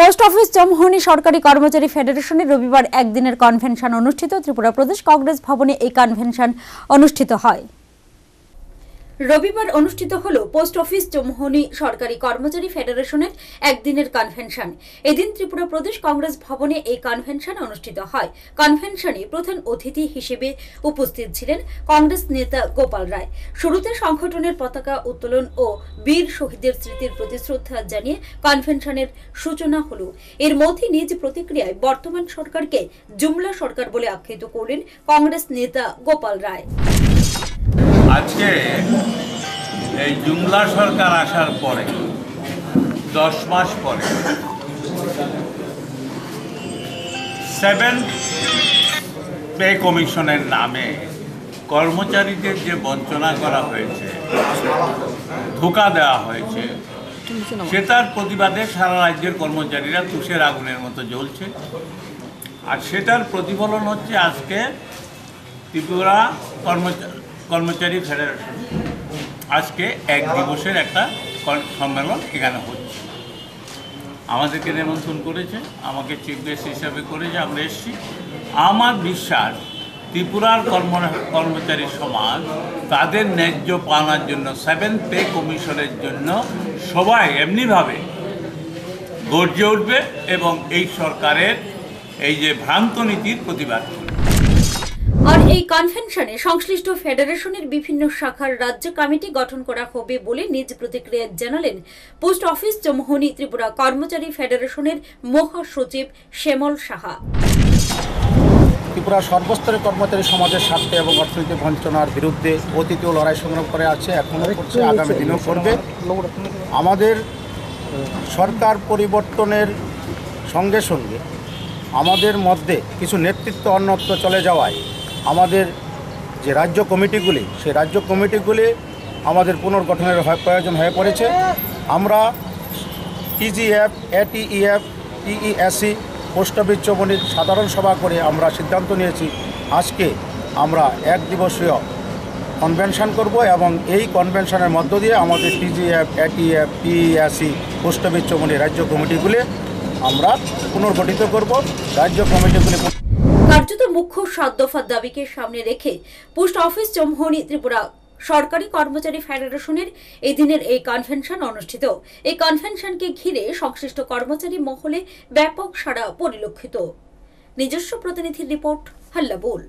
Post office জমহনি সরকারি কর্মচারী ফেডারেশনের রবিবার একদিনের কনভেনশন অনুষ্ঠিত। ত্রিপুরা প্রদেশ কংগ্রেস ভবনে এই কনভেনশন অনুষ্ঠিত হয়। রবিবার অনুষ্ঠিত হল পোস্ট অফিস চমহনি সরকারি কর্মচারী ফেডারেশনের একদিনের কনভেনশন এদিন ত্রিপুরা প্রদেশ কংগ্রেস ভবনে এই কনভেনশন অনুষ্ঠিত হয়। কনভেনশনে প্রধান অতিথি হিসেবে উপস্থিত ছিলেন কংগ্রেস নেতা গোপাল রায়। শুরুতে সংগঠনের পতাকা উত্তোলন ও বীর শহীদের স্মৃতির প্রতি শ্রদ্ধা জানিয়ে কনভেনশনের সূচনা হল। এর মধ্যে নিজ প্রতিক্রিয়ায় বর্তমান সরকারকে জুমলা সরকার বলে আখ্যায়িত করলেন কংগ্রেস নেতা গোপাল রায়। আজকে এই জুমলা সরকার আসার পরে, দশ মাস পরে সেভেন পে কমিশনের নামে কর্মচারীদের যে বঞ্চনা করা হয়েছে, ধোকা দেওয়া হয়েছে, সেটার প্রতিবাদে সারা রাজ্যের কর্মচারীরা তুষের আগুনের মতো জ্বলছে। আর সেটার প্রতিফলন হচ্ছে আজকে ত্রিপুরা কর্মচারী কর্মচারী ফেডারেশন। আজকে এক দিবসের একটা সম্মেলন এখানে হচ্ছে। আমাদেরকে নিমন্ত্রণ করেছে, আমাকে চিফ গেস্ট হিসাবে করেছে আমরা এসেছি। আমার বিশ্বাস, ত্রিপুরার কর্ম কর্মচারী সমাজ তাদের ন্যায্য পাওনার জন্য সেভেন পে কমিশনের জন্য সবাই এমনিভাবে গর্জে উঠবে এবং এই সরকারের এই যে ভ্রান্ত নীতির প্রতিবাদ। আর এই কনভেনশনে সংশ্লিষ্ট ফেডারেশনের বিভিন্ন শাখার রাজ্য কমিটি গঠন করা হবে বলে নিজ প্রতিক্রিয়া জানালেন পোস্ট অফিস চমোহনী ত্রিপুরা কর্মচারী ফেডারেশনের মহাসচিব শ্যামল সাহা। ত্রিপুরা সর্বস্তরের কর্মচারী সমাজের স্বার্থে এবং অর্থনৈতিক বঞ্চনার বিরুদ্ধে অতীতেও লড়াই সংগ্রাম করে আছে এখনও করছে, আগামী দিনেও করবে। আমাদের সরকার পরিবর্তনের সঙ্গে সঙ্গে আমাদের মধ্যে কিছু নেতৃত্ব অন্যত্র চলে যাওয়ায় আমাদের যে রাজ্য কমিটিগুলি, সেই রাজ্য কমিটিগুলি আমাদের পুনর্গঠনের প্রয়োজন হয়ে পড়েছে। আমরা টিজিএফ এটিইএফ টিইএসসি পোস্ট অফিস চৌমনির সাধারণ সভা করে আমরা সিদ্ধান্ত নিয়েছি, আজকে আমরা এক দিবসীয় কনভেনশন করব এবং এই কনভেনশনের মধ্য দিয়ে আমাদের TGF ATF TESC post office Chaumoni রাজ্য কমিটিগুলি আমরা পুনর্গঠিত করব। রাজ্য কমিটিগুলি কার্যত মুখ্য সাত দাবিকে সামনে রেখে পোস্ট অফিস চমহনি ত্রিপুরা সরকারি কর্মচারী ফেডারেশনের এই দিনের এই কনভেনশন অনুষ্ঠিত। এই কনভেনশনকে ঘিরে সংশ্লিষ্ট কর্মচারী মহলে ব্যাপক সাড়া পরিলক্ষিত। নিজস্ব প্রতিনিধির রিপোর্ট হাল্লা বোল।